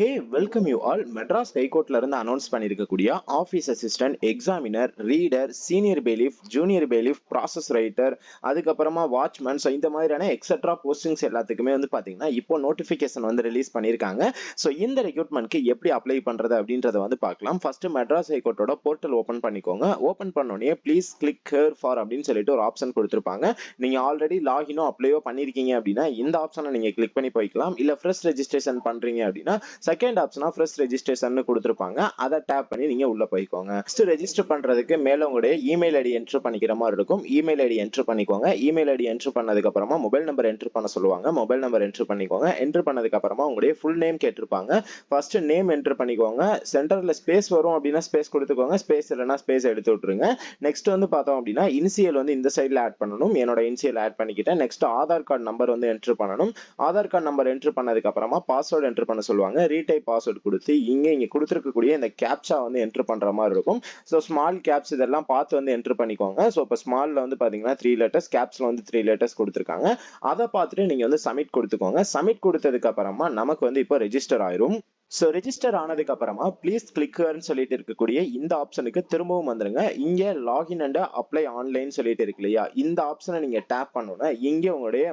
Hey welcome you all Madras ஹைகோர்ட்ல இருந்து announce பண்ணியிருக்கக்கூடிய office assistant examiner reader senior bailiff junior bailiff process writer அதுக்கப்புறமா watchman so இந்த மாதிரியான extra postings எல்லாத்துக்குமே வந்து பார்த்தீங்கன்னா இப்போ நோட்டிஃபிகேஷன் வந்து ரிலீஸ் பண்ணியிருக்காங்க. ஸோ இந்த ரெக்ரூட்மெண்ட்க்கு எப்படி அப்ளை பண்ணுறது அப்படின்றத வந்து பார்க்கலாம். ஃபர்ஸ்ட் மெட்ராஸ் ஹைகோர்ட்டோட போர்ட்டல் ஓப்பன் பண்ணிக்கோங்க. ஓப்பன் பண்ணோடனே ப்ளீஸ் கிளிக் ஹேர் ஃபார் அப்படின்னு சொல்லிட்டு ஒரு ஆப்ஷன் கொடுத்துருப்பாங்க. நீங்கள் ஆல்ரெடி லாகினோ அப்ளையோ பண்ணியிருக்கீங்க அப்படின்னா இந்த ஆப்ஷனை நீங்கள் கிளிக் பண்ணி போய்க்கலாம். இல்லை ஃப்ரெஷ் ரெஜிஸ்ட்ரேஷன் பண்ணுறீங்க அப்படின்னா செகண்ட் ஆப்ஷனா ஃப்ரெஷ் ரெஜிஸ்ட்ரேஷன் கொடுத்துருப்பாங்க. அதை டேப் பண்ணி நீங்க உள்ள போய்க்கோங்க. நெக்ஸ்ட் ரெஜிஸ்டர் பண்றதுக்கு மேல உங்களுடைய இமெயில் ஐடி என்ட்ரு பண்ணிக்கிற மாதிரி இருக்கும். இமெயில் ஐடி என்ட்ரு பண்ணிக்கோங்க. இமெயில் ஐடி என்ட்ரு பண்ணதுக்கு அப்புறமா மொபைல் நம்பர் என்ட்ரு பண்ண சொல்லுவாங்க. மொபைல் நம்பர் என்ட்ரு பண்ணிக்கோங்க. என்ட்ரு பண்ணதுக்கு அப்புறமா உங்களுடைய ஃபுல் நேம் கேட்டிருப்பாங்க. ஃபர்ஸ்ட் நேம் என்ட்ரு பண்ணிக்கோங்க. சென்டர்ல ஸ்பேஸ் வரும் அப்படின்னா ஸ்பேஸ் கொடுத்துக்கோங்க. ஸ்பேஸ் இல்லைன்னா ஸ்பேஸ் எடுத்து விட்டுருங்க. நெக்ஸ்ட் வந்து பார்த்தோம் அப்படின்னா இனிஷியல் வந்து இந்த சைடில் ஆட் பண்ணணும். என்னோட இனிஷியல் ஆட் பண்ணிக்கிட்டேன். நெக்ஸ்ட் ஆதார் கார்டு நம்பர் வந்து என்ட்ரு பண்ணணும். ஆதார் கார்டு நம்பர் என்ட்ரு பண்ணதுக்கு அப்புறமா பாஸ்வேர்டு என்ட்ரு பண்ண சொல்லுவாங்க. டைப் பாஸ்வேர்டு கொடுத்து இங்க இங்க கொடுத்துருக்கக்கூடிய இந்த கேப்சா வந்து என்ட்ரு பண்ற மாதிரி இருக்கும். ஸோ ஸ்மால் கேப்ஸ் இதெல்லாம் பார்த்து வந்து என்ட்ரு பண்ணிக்கோங்க. ஸோ இப்போ ஸ்மால்ல வந்து பாத்தீங்கன்னா த்ரீ லெட்டர்ஸ் கேப்ஸ்ல வந்து த்ரீ லெட்டர்ஸ் கொடுத்துருக்காங்க. அதை பார்த்துட்டு நீங்க வந்து சப்மிட் கொடுத்துக்கோங்க. சப்மிட் கொடுத்ததுக்கு அப்புறமா நமக்கு வந்து இப்போ ரெஜிஸ்டர் ஆயிரும். ஸோ ரெஜிஸ்டர் ஆனதுக்கு அப்புறமா ப்ளீஸ் கிளிக்னு சொல்லிட்டு இருக்கக்கூடிய இந்த ஆப்ஷனுக்கு திரும்பவும் வந்துருங்க. இங்க லாகின் அண்ட் அப்ளை ஆன்லைன் சொல்லிட்டு இருக்கு இல்லையா? இந்த ஆப்ஷனை நீங்க டேப் பண்ணணும்னா இங்க உங்களுடைய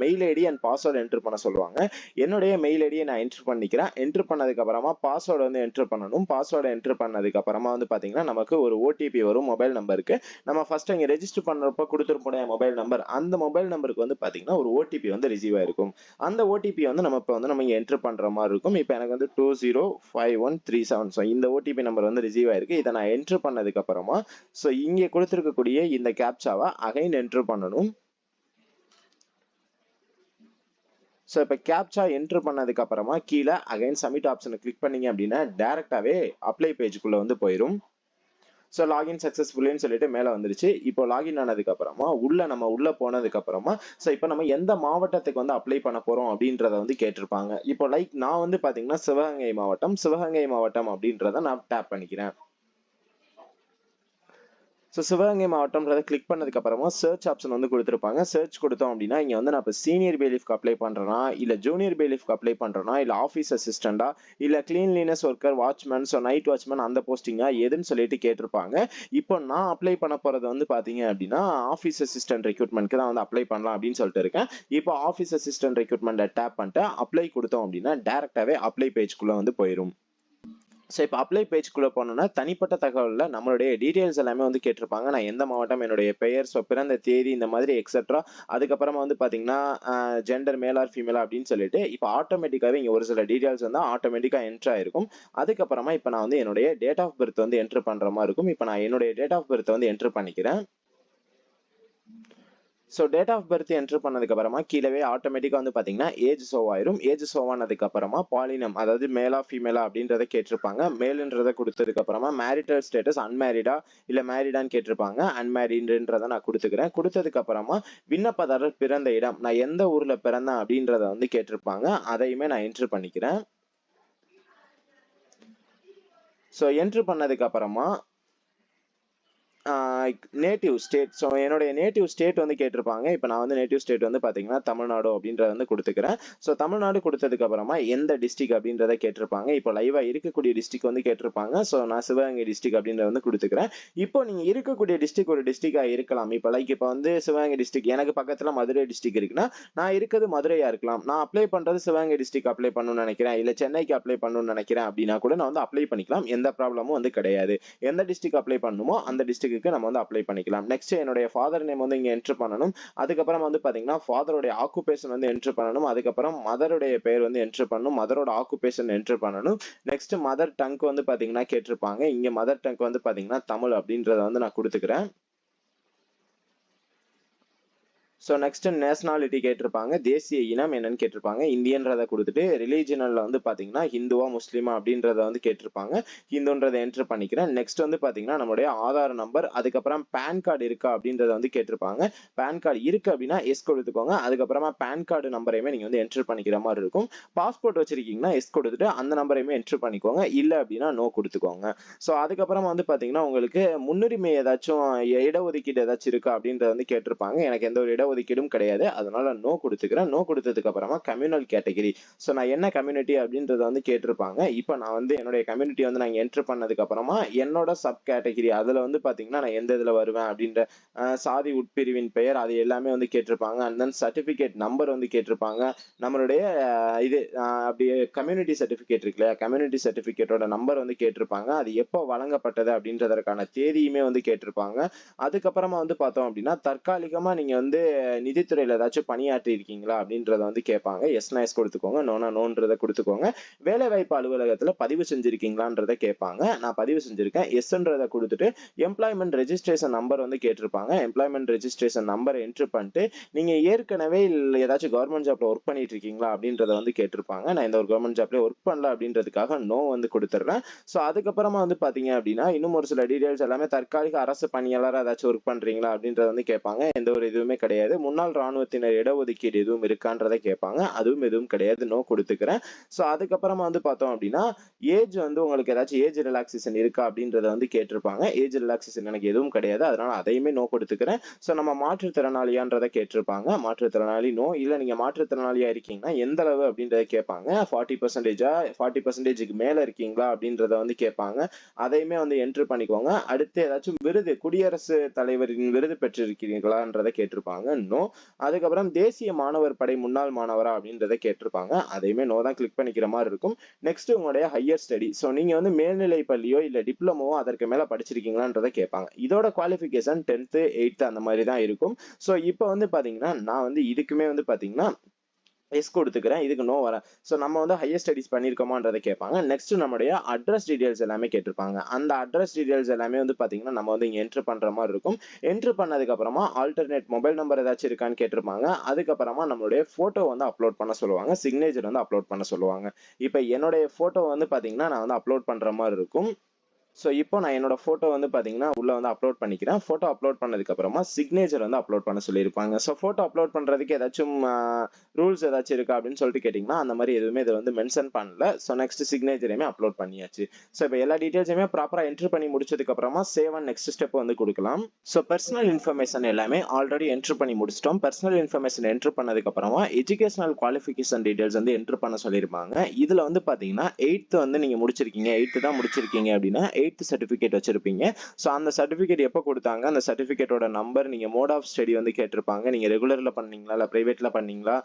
mail ID and password enter பண்ண சொல்லுவாங்க. என்னுடைய மெயில் ஐடியை நான் என்டர் பண்ணிக்கிறேன். என்டர் பண்ணதுக்கு அப்புறமா பாஸ்வேர்டு வந்து என்டர் பண்ணணும். பாஸ்வேர்டு என்டர் பண்ணதுக்கு அப்புறமா வந்து பாத்தீங்கன்னா நமக்கு ஒரு ஓடிபி வரும் மொபைல் நம்பருக்கு நம்ம ஃபர்ஸ்ட் இங்க ரெஜிஸ்டர் பண்ணுறப்ப கொடுத்துருப்போம் மொபைல் நம்பர் அந்த மொபைல் நம்பருக்கு வந்து பாத்தீங்கன்னா ஒரு ஓடிபி வந்து ரிசீவ் ஆயிருக்கும். அந்த ஓடிபி வந்து நம்ம இப்போ வந்து நம்ம இங்கே என்டர் பண்ணுற மாதிரி இருக்கும். இப்போ எனக்கு வந்து two zero five one three seven so இந்த ஓடிபி நம்பர் வந்து ரிசீவ் ஆயிருக்கு. இதை நான் என்ட்ரு பண்ணதுக்கு அப்புறமா ஸோ இங்கே கொடுத்துருக்கக்கூடிய இந்த கேப்சாவை அகைன் என்ட்ரு பண்ணணும். ஸோ இப்போ கேப்சா என்ட்ரு பண்ணதுக்கு அப்புறமா கீழே அகைன் சப்மிட் ஆப்ஷனை கிளிக் பண்ணீங்க அப்படின்னா டேரெக்டாகவே அப்ளை பேஜுக்குள்ளே வந்து போயிடும் ஸோ லாகின் சக்ஸஸ்ஃபுல்லுன்னு சொல்லிட்டு மேலே வந்துருச்சு. இப்போ லாகின் ஆனதுக்கு அப்புறமா உள்ள நம்ம உள்ள போனதுக்கு அப்புறமா ஸோ இப்போ நம்ம எந்த மாவட்டத்துக்கு வந்து அப்ளை பண்ண போறோம் அப்படின்றத வந்து கேட்டிருப்பாங்க. இப்போ லைக் நான் வந்து பாத்தீங்கன்னா சிவகங்கை மாவட்டம் சிவகங்கை மாவட்டம் அப்படின்றத நான் டேப் பண்ணிக்கிறேன். ஸோ சிவகங்கை மாவட்டம்ன்றதை கிளிக் பண்ணதுக்கு அப்புறமா சர்ச் ஆப்ஷன் வந்து கொடுத்துருப்பாங்க. சர்ச் கொடுத்தோம் அப்படின்னா இங்கே வந்து நான் இப்போ சீனியர் பேலிஃப்க்கு அப்ளை பண்ணுறேன்னா இல்லை ஜூனியர் பேலிஃப்க்கு அப்ளை பண்ணுறேன்னா இல்லை ஆஃபீஸ் அசிஸ்டண்டா இல்லை cleanliness worker watchman so night watchman அந்த போஸ்டிங்கா எதுன்னு சொல்லிட்டு கேட்டிருப்பாங்க. இப்போ நான் அப்ளை பண்ண போகிறது வந்து பார்த்தீங்க அப்படின்னா ஆஃபீஸ் அசிஸ்டன்ட் ரெக்ரூட்மெண்ட்க்கு தான் வந்து அப்ளை பண்ணலாம் அப்படின்னு சொல்லிட்டு இருக்கேன். இப்போ ஆஃபீஸ் அசிஸ்டன்ட் ரெக்ரூட்மெண்ட்டை டேப் பண்ணிட்டு அப்ளை கொடுத்தோம் அப்படின்னா டேரெக்டாகவே அப்ளை பேஜ்குள்ளே வந்து போயிடும் ஸோ இப்போ அப்ளை பேஜ்குள்ளே போனோம்னா தனிப்பட்ட தகவலில் நம்மளுடைய டீட்டெயில்ஸ் எல்லாமே வந்து கேட்டிருப்பாங்க. நான் எந்த மாவட்டம் என்னுடைய பெயர் ஸோ பிறந்த தேதி இந்த மாதிரி எக்ஸட்ரா அதுக்கப்புறமா வந்து பார்த்தீங்கன்னா ஜெண்டர் மேல் ஆர் ஃபீமேலா அப்படின்னு சொல்லிட்டு இப்போ ஆட்டோமேட்டிக்காகவே இங்கே ஒரு சில டீட்டெயில்ஸ் வந்து ஆட்டோமேட்டிக்காக என்ட்ரு ஆயிருக்கும். அதுக்கப்புறமா இப்போ நான் வந்து என்னுடைய டேட் ஆஃப் பர்த் வந்து என்ட்ரு பண்ணுற மாதிரி இருக்கும். இப்போ நான் என்னுடைய டேட் ஆஃப் பர்த் வந்து என்ட்ரு பண்ணிக்கிறேன். So date of birth entry பண்ணதுக்கப்புறமா கீழவே ஆட்டோமேட்டிக்காக வந்து பார்த்தீங்கன்னா ஏஜ் ஷோ ஆயிரும். ஏஜ் ஷோ ஆனதுக்கு அப்புறமா பாலினம் அதாவது மேலா ஃபீமேலா அப்படின்றத கேட்டிருப்பாங்க. மேலுன்றத கொடுத்ததுக்கு அப்புறமா மேரிட்டல் ஸ்டேட்டஸ் அன்மேரிடா இல்லை மேரிடான்னு கேட்டிருப்பாங்க. அன்மேரிடுன்றத நான் கொடுத்துக்கிறேன். கொடுத்ததுக்கு அப்புறமா விண்ணப்பதாரர் பிறந்த இடம் நான் எந்த ஊர்ல பிறந்தேன் அப்படின்றத வந்து கேட்டிருப்பாங்க. அதையுமே நான் என்ட்ரு பண்ணிக்கிறேன். ஸோ என்ட்ரு பண்ணதுக்கு அப்புறமா நேட்டிவ் ஸ்டேட் ஸோ என்னுடைய நேட்டிவ் ஸ்டேட் வந்து கேட்டிருப்பாங்க. இப்போ நான் வந்து நேட்டிவ் ஸ்டேட் வந்து பார்த்தீங்கன்னா தமிழ்நாடு அப்படின்றத வந்து கொடுத்துக்கிறேன். ஸோ தமிழ்நாடு கொடுத்ததுக்கு அப்புறமா எந்த டிஸ்ட்ரிக் அப்படின்றத கேட்டிருப்பாங்க. இப்போ லைவாக இருக்கக்கூடிய டிஸ்ட்ரிக் வந்து கேட்டிருப்பாங்க. ஸோ நான் சிவகங்கை டிஸ்ட்ரிக் அப்படின்றத வந்து கொடுத்துக்கிறேன். இப்போ நீங்கள் இருக்கக்கூடிய டிஸ்ட்ரிக் ஒரு டிஸ்ட்ரிக்டாக இருக்கலாம். இப்போ லைக் இப்போ வந்து சிவகங்கை டிஸ்ட்ரிக் எனக்கு பக்கத்தில் மதுரை டிஸ்ட்ரிக் இருக்குன்னா நான் இருக்கிறது மதுரையாக இருக்கலாம். நான் அப்ளை பண்ணுறது சிவகங்கை டிஸ்ட்ரிக் அப்ளை பண்ணணும்னு நினைக்கிறேன். இல்லை சென்னைக்கு அப்ளை பண்ணணும்னு நினைக்கிறேன் அப்படின்னா கூட நான் வந்து அப்ளை பண்ணிக்கலாம். எந்த ப்ராப்ளமும் வந்து கிடையாது. எந்த டிஸ்ட்ரிக் அப்ளை பண்ணணுமோ அந்த டிஸ்ட்ரிக்ட் நம்ம வந்து அப்ளை பண்ணிக்கலாம். நெக்ஸ்ட் என்னுடைய ஃபாதர் நேம் வந்து இங்கே என்ட்ரு பண்ணணும். அதுக்கப்புறம் வந்து பாத்தீங்கன்னா ஃபாதருடைய ஆக்குபேஷன் வந்து என்ட்ரு பண்ணணும். அதுக்கப்புறம் மதருடைய பேர் வந்து என்ட்ரு பண்ணணும். மதரோட ஆக்குபேஷன் என்ட்ரு பண்ணணும். நெக்ஸ்ட் மதர் டங்க் வந்து பாத்தீங்கன்னா கேட்டிருப்பாங்க. இங்கே மதர் டங்க் வந்து பார்த்தீங்கன்னா தமிழ் அப்படின்றத வந்து நான் கொடுத்துக்கிறேன். ஸோ நெக்ஸ்ட் நேஷனாலிட்டி கேட்டிருப்பாங்க தேசிய இனம் என்னன்னு கேட்டிருப்பாங்க. இந்தியன்றதை கொடுத்துட்டு ரிலீஜனல்ல வந்து பார்த்தீங்கன்னா ஹிந்துவா முஸ்லீமா அப்படின்றத வந்து கேட்டிருப்பாங்க. ஹிந்துன்றதை என்ட்ரு பண்ணிக்கிறேன். நெக்ஸ்ட் வந்து பாத்தீங்கன்னா நம்மளுடைய ஆதார் நம்பர் அதுக்கப்புறம் பேன் கார்டு இருக்கா அப்படின்றத வந்து கேட்டிருப்பாங்க. பேன் கார்டு இருக்கு அப்படின்னா எஸ் கொடுத்துக்கோங்க அதுக்கப்புறமா பேன் கார்டு நம்பரையுமே நீங்க வந்து என்ட்ரு பண்ணிக்கிற மாதிரி இருக்கும். பாஸ்போர்ட் வச்சிருக்கீங்கன்னா எஸ் கொடுத்துட்டு அந்த நம்பரையுமே என்ட்ரு பண்ணிக்கோங்க. இல்ல அப்படின்னா நோ கொடுத்துக்கோங்க. ஸோ அதுக்கப்புறமா வந்து பாத்தீங்கன்னா உங்களுக்கு முன்னுரிமை ஏதாச்சும் இடஒதுக்கீடு ஏதாச்சும் இருக்கா அப்படின்றத வந்து கேட்டிருப்பாங்க. எனக்கு எந்த ஒரு இட இடஒதுக்கீடும் கிடையாது. அதனால நோ கொடுத்துக்கிறேன். நோ கொடுத்ததுக்கு அப்புறமா கம்யூனல் கேட்டகரி ஸோ நான் என்ன கம்யூனிட்டி அப்படின்றத வந்து கேட்டிருப்பாங்க. இப்போ நான் வந்து என்னுடைய கம்யூனிட்டி வந்து நான் என்ட்ரு பண்ணதுக்கு அப்புறமா என்னோட சப் கேட்டகரி அதில் வந்து பார்த்தீங்கன்னா நான் எந்த இதில் வருவேன் அப்படின்ற சாதி உட்பிரிவின் பெயர் அது எல்லாமே வந்து கேட்டிருப்பாங்க. அண்ட் தென் சர்டிஃபிகேட் நம்பர் வந்து கேட்டிருப்பாங்க. நம்மளுடைய இது அப்படி அப்படியே கம்யூனிட்டி சர்டிஃபிகேட் இருக்கு இல்லையா? கம்யூனிட்டி சர்டிஃபிகேட்டோட நம்பர் வந்து கேட்டிருப்பாங்க. அது எப்போ வழங்கப்பட்டது அப்படின்றதற்கான தேதியுமே வந்து கேட்டிருப்பாங்க. அதுக்கப்புறமா வந்து பார்த்தோம் அப்படின்னா தற்காலிகமாக நீங்கள் வந்து நிதித்துறையில் ஏதாச்சும் பணியாற்றி இருக்கீங்களா அப்படின்றத வந்து கேட்பாங்க. எஸ்னா எஸ் கொடுத்துக்கோங்க. நோனா நோன்றதை கொடுத்துக்கோங்க. வேலைவாய்ப்பு அலுவலகத்தில் பதிவு செஞ்சுருக்கீங்களான்றத கேட்பாங்க. நான் பதிவு செஞ்சுருக்கேன். எஸ்ன்றதை கொடுத்துட்டு எம்ப்ளாய்மெண்ட் ரெஜிஸ்ட்ரேஷன் நம்பர் வந்து கேட்டிருப்பாங்க. எம்ப்ளாய்மெண்ட் ரெஜிஸ்ட்ரேஷன் நம்பரை என்ட்ரு பண்ணிட்டு நீங்கள் ஏற்கனவே இல்லை ஏதாச்சும் கவர்மெண்ட் ஜாப்ல ஒர்க் பண்ணிட்டு இருக்கீங்களா அப்படின்றத வந்து கேட்டிருப்பாங்க. நான் இந்த ஒரு கவர்மெண்ட் ஜாப்ல ஒர்க் பண்ணல அப்படின்றதுக்காக நோ வந்து கொடுத்துட்றேன். ஸோ அதுக்கப்புறமா வந்து பார்த்தீங்க அப்படின்னா இன்னும் ஒரு சில டீடைல்ஸ் எல்லாமே தற்காலிக அரசு பணியாளராக ஏதாச்சும் ஒர்க் பண்ணுறீங்களா அப்படின்றத வந்து கேட்பாங்க. எந்த ஒரு இதுவுமே கிடையாது. முன்னாள் ராணுவத்தினர் இடஒதுக்கீடு எதுவும் இருக்கான்றதை கேட்பாங்க. அதுவும் எதுவும் கிடையாது. நோ கொடுத்துக்கிறேன். ஸோ அதுக்கப்புறமா வந்து பார்த்தோம் அப்படின்னா ஏஜ் வந்து உங்களுக்கு ஏதாச்சும் ஏஜ் ரிலாக்ஸேஷன் இருக்கா அப்படின்றத வந்து கேட்டிருப்பாங்க. ஏஜ் ரிலாக்ஸேஷன் எனக்கு எதுவும் கிடையாது. அதனால அதையுமே நோ கொடுத்துக்கிறேன். ஸோ நம்ம மாற்றுத்திறனாளியான்றதை கேட்டிருப்பாங்க. மாற்றுத்திறனாளி நோ இல்லை நீங்கள் மாற்றுத்திறனாளியா இருக்கீங்கன்னா எந்த அளவு அப்படின்றத கேட்பாங்க. ஃபார்ட்டி பர்சன்டேஜா ஃபார்ட்டி பர்சன்டேஜுக்கு மேலே இருக்கீங்களா அப்படின்றத வந்து கேட்பாங்க. அதையுமே வந்து என்ட்ரு பண்ணிக்கோங்க. அடுத்து ஏதாச்சும் விருது குடியரசு தலைவரின் விருது பெற்றிருக்கிறீங்களான்றதை கேட்டிருப்பாங்க. நோ அதுக்கப்புறம் தேசிய மாணவர் படை முன்னாள் மாணவரா அப்படின்றத கேட்டிருப்பாங்க. அதையுமே நோ தான் கிளிக் பண்ணிக்கிற மாதிரி இருக்கும். நெக்ஸ்ட் உங்களுடைய ஹையர் ஸ்டடி ஸோ நீங்க வந்து மேல்நிலை பள்ளியோ இல்ல டிப்ளமோ அதற்கு மேல படிச்சிருக்கீங்களான்றதை கேட்பாங்க. இதோட குவாலிஃபிகேஷன் டென்த்து எயித்து அந்த மாதிரி தான் இருக்கும். ஸோ இப்போ வந்து பாத்தீங்கன்னா நான் வந்து இதுக்குமே வந்து பாத்தீங்கன்னா எஸ் கொடுத்துக்கிறேன். இதுக்கு நோ வரேன் ஸோ நம்ம வந்து ஹையர் ஸ்டடிஸ் பண்ணியிருக்கோமான்றதை கேட்பாங்க. நெக்ஸ்ட் நம்முடைய அட்ரஸ் டீடைல்ஸ் எல்லாமே கேட்டிருப்பாங்க. அந்த அட்ரஸ் டீடைல்ஸ் எல்லாமே வந்து பார்த்தீங்கன்னா நம்ம வந்து இங்கே என்ட்ரு பண்ணுற மாதிரி இருக்கும். என்ட்ரு பண்ணதுக்கப்புறமா ஆல்டர்னேட் மொபைல் நம்பர் ஏதாச்சும் இருக்கான்னு கேட்டிருப்பாங்க. அதுக்கப்புறமா நம்மளுடைய ஃபோட்டோ வந்து அப்லோட் பண்ண சொல்லுவாங்க. சிக்னேச்சர் வந்து அப்லோட் பண்ண சொல்லுவாங்க. இப்போ என்னுடைய ஃபோட்டோ வந்து பார்த்தீங்கன்னா நான் வந்து அப்லோட் பண்ணுற மாதிரி இருக்கும். ஸோ இப்போ நான் என்னோட ஃபோட்டோ வந்து பார்த்தீங்கன்னா உள்ள வந்து அப்லோட் பண்ணிக்கிறேன். ஃபோட்டோ அப்லோட் பண்ணதுக்கப்புறமா சிக்னேச்சர் வந்து அப்லோட் பண்ண சொல்லியிருப்பாங்க. ஸோ ஃபோட்டோ அப்லோட் பண்ணுறதுக்கு ஏதாச்சும் ரூல்ஸ் ஏதாச்சும் இருக்கா அப்படின்னு சொல்லிட்டு கேட்டிங்கன்னா அந்த மாதிரி எதுவுமே இதை வந்து மென்ஷன் பண்ணல. ஸோ நெக்ஸ்ட் சிக்னேச்சரையுமே அப்லோட் பண்ணியாச்சு. ஸோ இப்போ எல்லா டீட்டெயில்ஸுமே ப்ராப்பராக என்ட்ரு பண்ணி முடிச்சதுக்கப்புறமா சேவ் அண்ட் நெக்ஸ்ட் ஸ்டெப் வந்து கொடுக்கலாம். ஸோ பர்சனல் இன்ஃபர்மேஷன் எல்லாமே ஆல்ரெடி என்ட்ரு பண்ணி முடிச்சிட்டோம். பர்சனல் இன்ஃபர்மேஷன் என்ட்ரு பண்ணதுக்கப்புறமா எஜுகேஷனல் குவாலிஃபிகேஷன் டீட்டெயில்ஸ் வந்து என்ட்ரு பண்ண சொல்லியிருப்பாங்க. இதில் வந்து பார்த்தீங்கன்னா எயித்து வந்து நீங்கள் முடிச்சிருக்கீங்க. எயித்து தான் முடிச்சிருக்கீங்க அப்படின்னா எயித்து சர்டிஃபிகேட் வச்சிருப்பீங்க. ஸோ அந்த சர்டிஃபிகேட் எப்போ கொடுத்தாங்க? அந்த சர்டிஃபிகேட்டோட நம்பர் நீங்க மோட் ஆஃப் ஸ்டடி வந்து கேட்டிருப்பாங்க. நீங்க ரெகுலரில் பண்ணீங்களா? இல்ல ப்ரைவேட்டில் பண்ணீங்களா?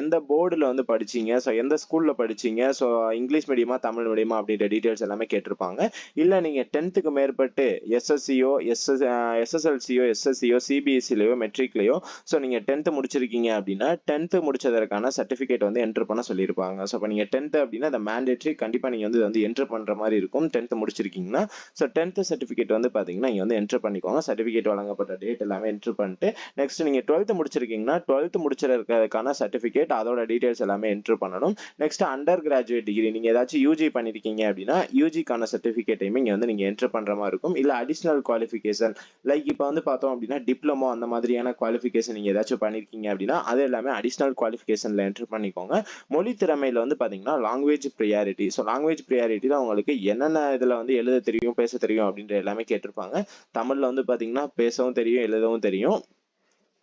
எந்த போர்டுல வந்து படிச்சீங்க? ஸோ எந்த ஸ்கூல்ல படிச்சீங்க? ஸோ இங்கிலீஷ் மீடியமா தமிழ் மீடியமா அப்படின்ற டீட்டெயில்ஸ் எல்லாமே கேட்டிருப்பாங்க. இல்லை நீங்க டென்த்துக்கு மேற்பட்டு எஸ்எஸ்சியோ எஸ்எஸ் எஸ்எஸ்எல்சியோ எஸ்எஸ்சியோ சிபிஎஸ்சிலையோ மெட்ரிக்லயோ ஸோ நீங்க டென்த்து முடிச்சிருக்கீங்க அப்படின்னா டென்த்து முடிச்சதற்கான சர்டிஃபிகேட் வந்து என்ட்ரு பண்ண சொல்லியிருப்பாங்க. ஸோ இப்போ நீங்க டென்த்து அப்படின்னா அந்த மேண்டேட்ரி கண்டிப்பா நீங்க வந்து வந்து என்ட்ரு பண்ற மாதிரி இருக்கும். டென்த்து முடிச்சிருக்கீங்கன்னா ஸோ டென்த்து சர்டிஃபிகேட் வந்து பாத்தீங்கன்னா இங்கே வந்து என்ட்ரு பண்ணிக்கோங்க. சர்டிஃபிகேட் வழங்கப்பட்ட டேட் எல்லாமே என்ட்ரு பண்ணிட்டு நெக்ஸ்ட் நீங்கள் டுவெல்த்து முடிச்சிருக்கீங்கன்னா டுவெல்த்து முடிச்சிருக்கிறதுக்கான சர்டிஃபிகேட் அதோட டீட்டெயில்ஸ் எல்லாமே என்ட்ரு பண்ணணும். நெக்ஸ்ட் அண்டர் கிராஜுவேட் டிகிரி நீங்கள் ஏதாச்சும் யூஜி பண்ணிருக்கீங்க அப்படின்னா யூஜிக்கான சர்டிஃபிகேட்டையுமே இங்கே வந்து நீங்கள் என்ட்ரு பண்ணுற மாதிரி இருக்கும். இல்லை அடிஷனல் குவாலிஃபிகேஷன் லைக் இப்போ வந்து பார்த்தோம் அப்படின்னா டிப்ளமோ அந்த மாதிரியான குவாலிஃபிகேஷன் நீங்கள் ஏதாச்சும் பண்ணியிருக்கீங்க அப்படின்னா அது எல்லாமே அடிஷனல் குவாலிஃபிகேஷன்ல என்ட்ரு பண்ணிக்கோங்க. மொழி திறமையில் வந்து பார்த்தீங்கன்னா லாங்குவேஜ் ப்ரியாரிட்டி ஸோ லாங்குவேஜ் ப்ரியாரிட்டியில் உங்களுக்கு என்னென்ன இதில் வந்து எழுத தெரியும் பேச தெரியும் அப்படின்ற எல்லாமே கேட்டிருப்பாங்க. தமிழ்ல வந்து பாத்தீங்கன்னா பேசவும் தெரியும் எழுதவும் தெரியும்.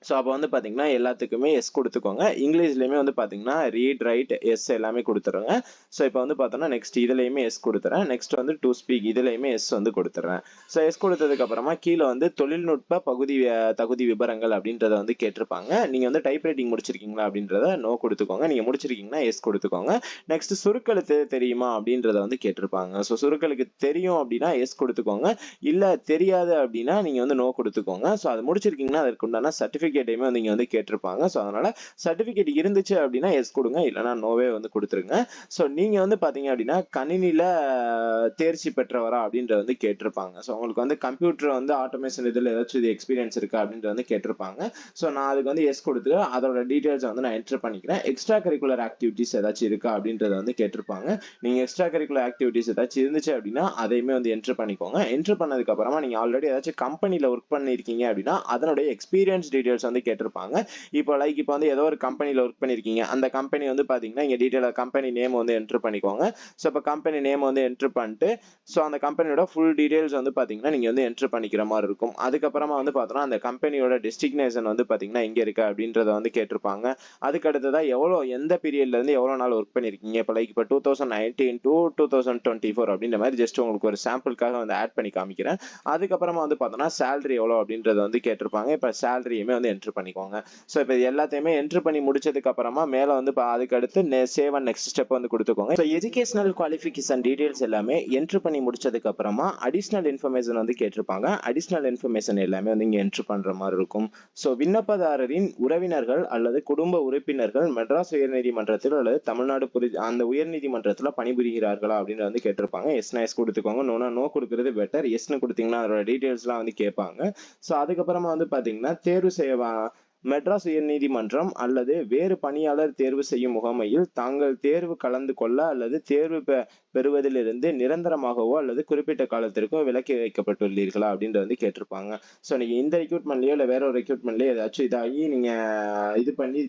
ஸோ அப்போ வந்து பார்த்தீங்கன்னா எல்லாத்துக்குமே எஸ் கொடுத்துக்கோங்க. இங்கிலீஷ்லையுமே வந்து பார்த்தீங்கன்னா ரீட் ரைட் எஸ் எல்லாமே கொடுத்துருங்க. ஸோ இப்போ வந்து பார்த்தோன்னா நெக்ஸ்ட் இதுலையுமே எஸ் கொடுத்துறேன். நெக்ஸ்ட் வந்து டு ஸ்பீக் இதுலையுமே எஸ் வந்து கொடுத்துறேன். ஸோ எஸ் கொடுத்ததுக்கப்புறமா கீழே வந்து தொழில்நுட்ப பகுதி தகுதி விவரங்கள் அப்படின்றத வந்து கேட்டிருப்பாங்க. நீங்கள் வந்து டைப் ரைட்டிங் முடிச்சிருக்கீங்களா அப்படின்றத நோ கொடுத்துக்கோங்க. நீங்கள் முடிச்சிருக்கீங்கன்னா எஸ் கொடுத்துக்கோங்க. நெக்ஸ்ட் சுருக்கெழுத்து தெரியுமா அப்படின்றத வந்து கேட்டிருப்பாங்க. ஸோ சுருக்களுக்கு தெரியும் அப்படின்னா எஸ் கொடுத்துக்கோங்க. இல்லை தெரியாது அப்படின்னா நீங்கள் வந்து நோ கொடுத்துக்கோங்க. ஸோ அது முடிச்சிருக்கீங்கன்னா அதற்கு உண்டான சர்டிஃபிகேட்டையுமே வந்து இங்கே வந்து கேட்டிருப்பாங்க. ஸோ அதனால சர்டிஃபிகேட் இருந்துச்சு அப்படின்னா எஸ் கொடுங்க. இல்லைன்னா நோவே வந்து கொடுத்துருங்க. ஸோ நீங்கள் வந்து பார்த்தீங்க அப்படின்னா கணினியில் தேர்ச்சி பெற்றவரா அப்படின்றத வந்து கேட்டிருப்பாங்க. ஸோ உங்களுக்கு வந்து கம்ப்யூட்டர் வந்து ஆட்டோமேஷன் இதில் ஏதாச்சும் இது எக்ஸ்பீரியன்ஸ் இருக்கா அப்படின்றத வந்து கேட்டிருப்பாங்க. ஸோ நான் அதுக்கு வந்து எஸ் கொடுத்து அதோட டீட்டெயில்ஸை வந்து நான் என்டர் பண்ணிக்கிறேன். எக்ஸ்ட்ரா கரிக்குலர் ஆக்டிவிட்டிஸ் ஏதாச்சும் இருக்கா அப்படின்றத வந்து கேட்டிருப்பாங்க. நீங்கள் எக்ஸ்ட்ரா கரிக்குலர் ஆக்டிவிட்டிஸ் ஏதாச்சும் இருந்துச்சு அப்படின்னா அதையுமே வந்து என்டர் பண்ணிக்கோங்க. என்டர் பண்ணதுக்கப்புறமா நீங்கள் ஆல்ரெடி ஏதாச்சும் கம்பெனியில் ஒர்க் பண்ணியிருக்கீங்க அப்படின்னா அதனுடைய எக்ஸ்பீரியன்ஸ் டீட்டெயில்ஸ் டீட்டெயில்ஸ் வந்து கேட்டிருப்பாங்க. இப்போ லைக் இப்போ வந்து ஏதோ ஒரு கம்பெனியில் ஒர்க் பண்ணியிருக்கீங்க அந்த கம்பெனி வந்து பார்த்தீங்கன்னா இங்கே டீட்டெயில் கம்பெனி நேம் வந்து என்ட்ரு பண்ணிக்கோங்க. ஸோ இப்போ கம்பெனி நேம் வந்து என்ட்ரு பண்ணிட்டு ஸோ அந்த கம்பெனியோட ஃபுல் டீடைல்ஸ் வந்து பார்த்தீங்கன்னா நீங்கள் வந்து என்ட்ரு பண்ணிக்கிற மாதிரி இருக்கும். அதுக்கப்புறமா வந்து பார்த்தோன்னா அந்த கம்பெனியோட டெஸ்டிக்னேஷன் வந்து பார்த்தீங்கன்னா எங்கே இருக்கு அப்படின்றத வந்து கேட்டிருப்பாங்க. அதுக்கடுத்ததாக எவ்வளோ எந்த பீரியட்லேருந்து எவ்வளோ நாள் ஒர்க் பண்ணியிருக்கீங்க இப்போ லைக் இப்போ two thousand nineteen two two thousand twenty four அப்படின்ற மாதிரி ஜஸ்ட் உங்களுக்கு ஒரு சாம்பிளுக்காக வந்து ஆட் பண்ணி காமிக்கிறேன். அதுக்கப்புறமா வந்து பார்த்தோன்னா சேலரி எவ்வளோ அப்படின்றத வந்து கேட்டிருப்பாங்க. இப்போ சேலரியுமே வந்து வந்து என்ட்ரு பண்ணிக்கோங்க. ஸோ இப்போ இது எல்லாத்தையுமே என்ட்ரு பண்ணி முடிச்சதுக்கு அப்புறமா மேலே வந்து இப்போ அதுக்கு அடுத்து சேவ் அண்ட் நெக்ஸ்ட் ஸ்டெப் வந்து கொடுத்துக்கோங்க. ஸோ எஜுகேஷனல் குவாலிஃபிகேஷன் டீடைல்ஸ் எல்லாமே என்ட்ரு பண்ணி முடிச்சதுக்கு அப்புறமா அடிஷ்னல் இன்ஃபர்மேஷன் வந்து கேட்டிருப்பாங்க. அடிஷ்னல் இன்ஃபர்மேஷன் எல்லாமே வந்து இங்கே என்ட்ரு பண்ணுற மாதிரி இருக்கும். ஸோ விண்ணப்பதாரரின் உறவினர்கள் அல்லது குடும்ப உறுப்பினர்கள் மெட்ராஸ் உயர்நீதிமன்றத்தில் அல்லது தமிழ்நாடு புரி அந்த உயர்நீதிமன்றத்தில் பணிபுரிகிறார்களா அப்படின்னு வந்து கேட்டிருப்பாங்க. எஸ்னா எஸ் கொடுத்துக்கோங்க. நோனா நோ கொடுக்குறது பெட்டர் எஸ்னு கொடுத்தீங்கன்னா அதோட டீட்டெயில்ஸ்லாம் வந்து கேட்பாங்க. ஸோ அதுக்கப்புறமா வந்து பார்த்தீங்கன்னா தேர்வு செய்ய 对吧？மெட்ராஸ் உயர்நீதிமன்றம் அல்லது வேறு பணியாளர் தேர்வு செய்யும் முகமையில் தாங்கள் தேர்வு கலந்து கொள்ள அல்லது தேர்வு பெ பெறுவதிலிருந்து நிரந்தரமாகவோ அல்லது குறிப்பிட்ட காலத்திற்கோ விலக்கி வைக்கப்பட்டுள்ளீர்களா அப்படின்றத வந்து கேட்டிருப்பாங்க. ஸோ நீங்கள் இந்த ரெக்யூட்மெண்ட்லேயோ இல்லை வேற ஒரு ரெக்யூட்மெண்ட்லேயோ ஏதாச்சும் இதாகி நீங்கள் இது பண்ணி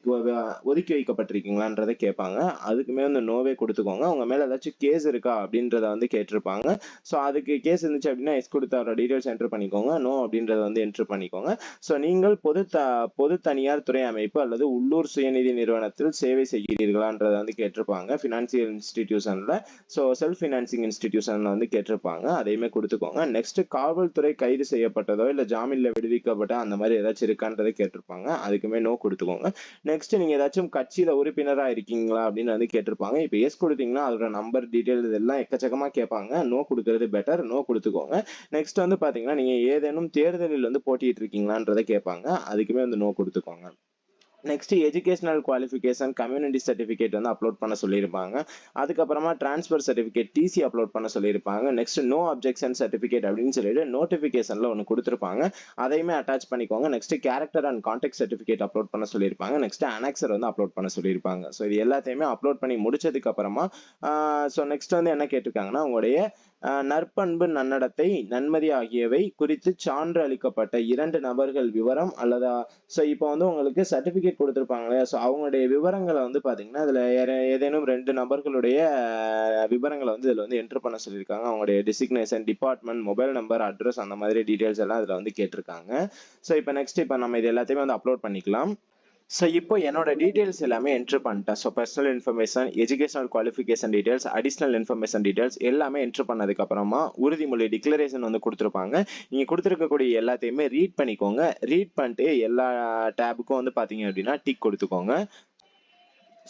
ஒதுக்கி வைக்கப்பட்டிருக்கீங்களான்றதை கேட்பாங்க. அதுக்குமே வந்து நோவே கொடுத்துக்கோங்க. அவங்க மேலே ஏதாச்சும் கேஸ் இருக்கா அப்படின்றத வந்து கேட்டிருப்பாங்க. ஸோ அதுக்கு கேஸ் இருந்துச்சு அப்படின்னா எஸ் கொடுத்த டீட்டெயில்ஸ் என்டர் பண்ணிக்கோங்க. நோ அப்படின்றத வந்து என்டர் பண்ணிக்கோங்க. ஸோ நீங்கள் பொது த பொது தனியார் துறை அமைப்பு அல்லது உள்ளூர் சுயநிதி நிறுவனத்தில் சேவை செய்கிறீர்களான்றதை வந்து கேட்டிருப்பாங்க. ஃபினான்சியல் இன்ஸ்டிடியூஷனில் ஸோ செல்ஃப் ஃபினான்சிங் இன்ஸ்டிடியூஷனில் வந்து கேட்டிருப்பாங்க. அதையுமே கொடுத்துக்கோங்க. நெக்ஸ்ட் காவல்துறை கைது செய்யப்பட்டதோ இல்லை ஜாமீனில் விடுவிக்கப்பட்ட அந்த மாதிரி ஏதாச்சும் இருக்கான்றதை கேட்டிருப்பாங்க. அதுக்குமே நோ கொடுத்துக்கோங்க. நெக்ஸ்ட் நீங்கள் ஏதாச்சும் கட்சியில உறுப்பினராக இருக்கீங்களா அப்படின்னு வந்து கேட்டிருப்பாங்க. இப்போ எஸ் கொடுத்தீங்கன்னா அதோட நம்பர் டீட்டெயில் இதெல்லாம் எக்கச்சக்கமாக கேட்பாங்க. நோ கொடுக்கறது பெட்டர் நோ கொடுத்துக்கோங்க. நெக்ஸ்ட் வந்து பார்த்தீங்கன்னா நீங்கள் ஏதேனும் தேர்தலில் வந்து போட்டிட்டு இருக்கீங்களான்றதை கேட்பாங்க. அதுக்குமே வந்து நோ எடுத்துக்கோங்க. Next educational qualification community certificate வந்து அப்லோட் பண்ண சொல்லியிருப்பாங்க. அதுக்கப்புறமா டிரான்ஸ்ஃபர் சர்டிஃபிகேட் டிசி அப்லோட் பண்ண சொல்லியிருப்பாங்க. நெக்ஸ்ட் நோ அப்ஜெக்ஷன் சர்டிஃபிகேட் அப்படின்னு சொல்லிட்டு நோட்டிஃபிகேஷனில் ஒன்று கொடுத்துருப்பாங்க. அதையுமே அட்டாச் பண்ணிக்கோங்க. Next character and contact certificate upload பண்ண சொல்லியிருப்பாங்க. நெக்ஸ்ட் அனெக்சர் வந்து அப்லோட் பண்ண சொல்லியிருப்பாங்க. ஸோ இது எல்லாத்தையுமே அப்லோட் பண்ணி முடிச்சதுக்கப்புறமா ஸோ நெக்ஸ்ட் வந்து என்ன கேட்டிருக்காங்கன்னா உங்களுடைய நற்பண்பு நன்னடத்தை நன்மதி ஆகியவை குறித்து சான்று அளிக்கப்பட்ட இரண்டு நபர்கள் விவரம் அல்லது ஸோ இப்போ வந்து உங்களுக்கு சர்டிஃபிகேட் கொடுத்துருப்பாங்க இல்லையா? ஸோ அவங்களுடைய விவரங்களை வந்து பாத்தீங்கன்னா அதில் ஏதேனும் ரெண்டு நபர்களுடைய விவரங்களை வந்து இதுல வந்து என்ட்ரு பண்ண சொல்லியிருக்காங்க. அவங்களுடைய designation department mobile number address அந்த மாதிரி டீட்டெயில்ஸ் எல்லாம் இதுல வந்து கேட்டிருக்காங்க. ஸோ இப்போ நெக்ஸ்ட் இப்போ நம்ம இது எல்லாத்தையுமே வந்து அப்லோட் பண்ணிக்கலாம். ஸோ இப்போ என்னோட டீடைல்ஸ் எல்லாமே என்ட்ரு பண்ணிட்டேன். So personal information educational qualification details additional information details எல்லாமே என்ட்ரு பண்ணதுக்கு அப்புறமா உறுதிமொழி டிக்ளரேஷன் வந்து கொடுத்துருப்பாங்க. நீங்கள் கொடுத்துருக்கக்கூடிய எல்லாத்தையுமே ரீட் பண்ணிக்கோங்க. ரீட் பண்ணிட்டு எல்லா டேபுக்கும் வந்து பார்த்தீங்க அப்படின்னா டிக் கொடுத்துக்கோங்க.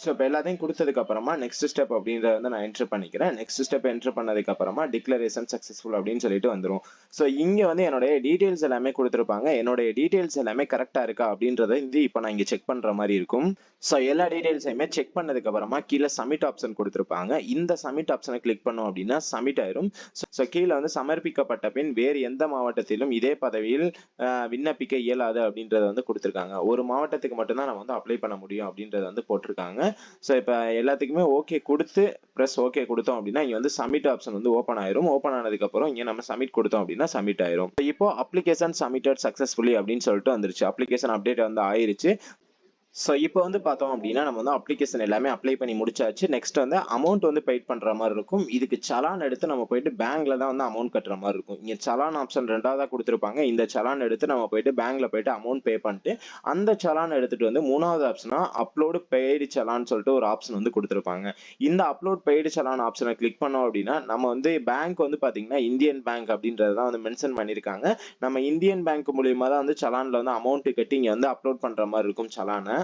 ஸோ இப்போ எல்லாத்தையும் கொடுத்ததுக்கு அப்புறமா நெக்ஸ்ட் ஸ்டெப் அப்படின்றத வந்து நான் என்ட்ரு பண்ணிக்கிறேன். நெக்ஸ்ட் ஸ்டெப் என்ட்ரு பண்ணதுக்கு அப்புறமா டிக்ளரேஷன் சக்ஸஸ்ஃபுல் அப்படின்னு சொல்லிட்டு வந்துடும் ஸோ இங்கே வந்து என்னுடைய டீடைல்ஸ் எல்லாமே கொடுத்துருப்பாங்க. என்னுடைய டீடைல்ஸ் எல்லாமே கரெக்டாக இருக்கா அப்படின்றத வந்து இப்போ நான் இங்கே செக் பண்ணுற மாதிரி இருக்கும். ஸோ எல்லா டீடைல்ஸையுமே செக் பண்ணதுக்கு அப்புறமா கீழே சமிட் ஆப்ஷன் கொடுத்துருப்பாங்க. இந்த சமிட் ஆப்ஷனை கிளிக் பண்ணோம் அப்படின்னா சமிட் ஆயிரும். ஸோ கீழே வந்து சமர்ப்பிக்கப்பட்ட பின் வேறு எந்த மாவட்டத்திலும் இதே பதவியில் விண்ணப்பிக்க இயலாது அப்படின்றத வந்து கொடுத்துருக்காங்க. ஒரு மாவட்டத்துக்கு மட்டும்தான் நம்ம வந்து அப்ளை பண்ண முடியும் அப்படின்றத வந்து போட்டிருக்காங்க. ஸோ இப்போ எல்லாத்துக்குமே ஓகே கொடுத்து ப்ரெஸ் ஓகே கொடுத்தோம் அப்படின்னா இங்கே வந்து சப்மிட் ஆப்ஷன் வந்து ஓப்பன் ஆயிரும். ஓப்பன் ஆனதுக்கப்புறம் இங்கே நம்ம சப்மிட் கொடுத்தோம் அப்படின்னா சப்மிட் ஆயிரும். இப்போ அப்ளிகேஷன் சப்மிட்டட் சக்ஸஸ்ஃபுல்லி அப்படின்னு சொல்லிட்டு வந்துருச்சு. அப்ளிகேஷன் அப்டேட் வந்து ஆயிருச்சு. ஸோ இப்போ வந்து பார்த்தோம் அப்படின்னா நம்ம வந்து அப்ளிகேஷன் எல்லாமே அப்ளை பண்ணி முடிச்சாச்சு. நெக்ஸ்ட் வந்து அமௌண்ட் வந்து பெய்ட் பண்ணுற மாதிரி இருக்கும். இதுக்கு சலான் எடுத்து நம்ம போயிட்டு பேங்க்ல தான் வந்து அமௌண்ட் கட்டுற மாதிரி இருக்கும். இங்கே சலான் ஆப்ஷன் ரெண்டாவதாக கொடுத்துருப்பாங்க. இந்த சலான் எடுத்து நம்ம போயிட்டு பேங்க்ல போயிட்டு அமௌண்ட் பே பண்ணிட்டு அந்த சலான் எடுத்துட்டு வந்து மூணாவது ஆப்ஷனா அப்லோடு பெய்டு சலான் சொல்லிட்டு ஒரு ஆப்ஷன் வந்து கொடுத்துருப்பாங்க. இந்த அப்லோட் பெய்டு சலான் ஆப்ஷனை கிளிக் பண்ணோம் அப்படின்னா நம்ம வந்து பேங்க் வந்து பார்த்தீங்கன்னா இந்தியன் பேங்க் அப்படின்றத தான் வந்து மென்ஷன் பண்ணியிருக்காங்க. நம்ம இந்தியன் பேங்க் மூலியமாக தான் வந்து சலானில் வந்து அமௌண்ட் கட்டி இங்கே வந்து அப்லோட் பண்ணுற மாதிரி இருக்கும் சலானை.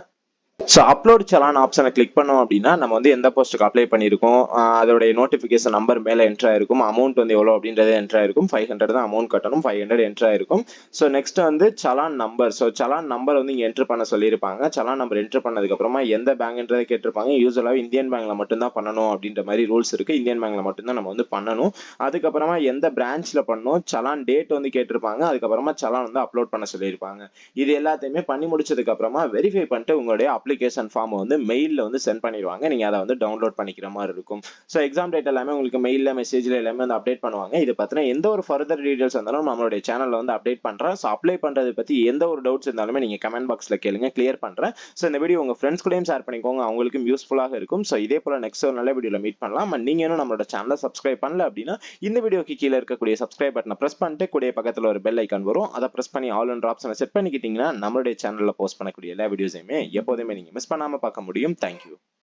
ஸோ அப்லோட் சலான் ஆப்ஷனை கிளிக் பண்ணோம் அப்படின்னா நம்ம வந்து எந்த போஸ்ட்டுக்கு அப்ளை பண்ணியிருக்கோம் அதோடைய நோட்டிஃபிகேஷன் நம்பர் மேலே என்ட்ரு ஆயிருக்கும் அமௌண்ட் வந்து எவ்வளோ அப்படின்றது என்ட்ரு ஆயிருக்கும் ஃபைவ் ஹண்ட்ரட் தான் அமௌண்ட் கட்டணும் ஃபைவ் ஹண்ட்ரட் என்ட்ரு ஆயிருக்கும். ஸோ நெக்ஸ்ட் வந்து challan number so challan number வந்து இங்கே என்ட்ரு பண்ண சொல்லியிருப்பாங்க. சலான் நம்பர் என்ட்ரு பண்ணதுக்கப்புறமா எந்த பேங்க்ன்றதை கேட்டிருப்பாங்க. யூஸ்வலாக இந்தியன் பேங்க்ல மட்டும்தான் பண்ணணும் அப்படின்ற மாதிரி ரூல்ஸ் இருக்கு. இந்தியன் பேங்க்ல மட்டும்தான் நம்ம வந்து பண்ணணும். அதுக்கப்புறமா எந்த பிரான்ச்சில் பண்ணணும் சலான் டேட் வந்து கேட்டிருப்பாங்க. அதுக்கப்புறமா சலான் வந்து அப்லோட் பண்ண சொல்லியிருப்பாங்க. இது எல்லாத்தையுமே பண்ணி முடிச்சதுக்கப்புறமா வெரிஃபை பண்ணிட்டு உங்களுடைய அப்ளிகேஷன் ஃபார்ம் வந்து மெயிலில் வந்து சென்ட் பண்ணிடுவாங்க. நீங்கள் அதை வந்து டவுன்லோட் பண்ணிக்கிற மாதிரி இருக்கும். ஸோ எக்ஸாம் டேட் எல்லாமே உங்களுக்கு மெயிலில் மெசேஜில் எல்லாமே வந்து அப்டேட் பண்ணுவாங்க. இதை பற்றின எந்த ஒரு ஃபர்தர் டீடைல்ஸ் இருந்தாலும் நம்மளுடைய சேனலில் வந்து அப்டேட் பண்ணுறேன் ஸோ அப்ளை பண்ணுறது பற்றி எந்த ஒரு டவுட்ஸ் இருந்தாலுமே நீங்கள் கமெண்ட் பாக்ஸில் கேளுங்க கிளியர் பண்ணுறேன் ஸோ இந்த வீடியோ உங்கள் ஃப்ரெண்ட்ஸ் கூடயும் ஷேர் பண்ணிக்கோங்க. அவங்களுக்கும் யூஸ்ஃபுல்லாக இருக்கும். ஸோ இதே போல் நெக்ஸ்ட் ஒரு நல்ல வீடியோவில் மீட் பண்ணலாம். நீங்கள் இன்னும் நம்மளோட சேனலை சப்ஸ்கிரைப் பண்ணல அப்படின்னா இந்த வீடியோக்கு கீழே இருக்கக்கூடிய சப்ஸ்கிரைப் பட்டனை ப்ரெஸ் பண்ணிட்டு கூடிய பக்கத்தில் ஒரு பெல் ஐக்கான் வரும். அதை ப்ரெஸ் பண்ணி ஆல் அண்ட் ஆப்ஷனை செட் பண்ணிக்கிட்டீங்கன்னா நம்மளுடைய சேனலில் போஸ்ட் பண்ணக்கூடிய எல்லா வீடியோஸையுமே எப்போதுமே நீங்கள் மிஸ் பண்ணாமல் பார்க்க முடியும். தேங்க்யூ